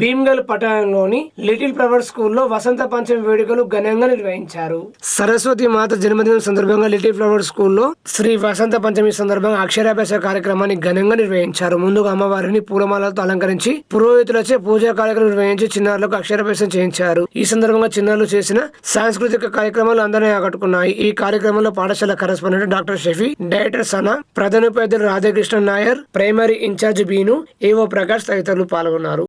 భీమ్గల్ పట్టణంలోని little flower స్కూల్లో వసంత పంచమి వేడుకలు ఘనంగా నిర్వహించారు. సరస్వతి మాత జన్మదినం సందర్భంగా లిటిల్ ఫ్లవర్ స్కూల్లో శ్రీ వసంత పంచమి సందర్భంగా అక్షరాభ్యాస కార్యక్రమాన్ని ఘనంగా నిర్వహించారు. ముందుగా అమ్మవారిని పూలమాలతో అలంకరించి పురోహితులచే పూజా కార్యక్రమం నిర్వహించి చిన్నారులకు అక్షరాభ్యాసం చేయించారు. ఈ సందర్భంగా చిన్నారులు చేసిన సాంస్కృతిక కార్యక్రమాలు అందరినీ ఆకట్టుకున్నాయి. ఈ కార్యక్రమంలో పాఠశాల correspondent doctor Shafi director Sana ప్రధానోపాధ్యాయులు Radhakrishna Nair primary incharge Beenu AO Prakash తదితరులు పాల్గొన్నారు.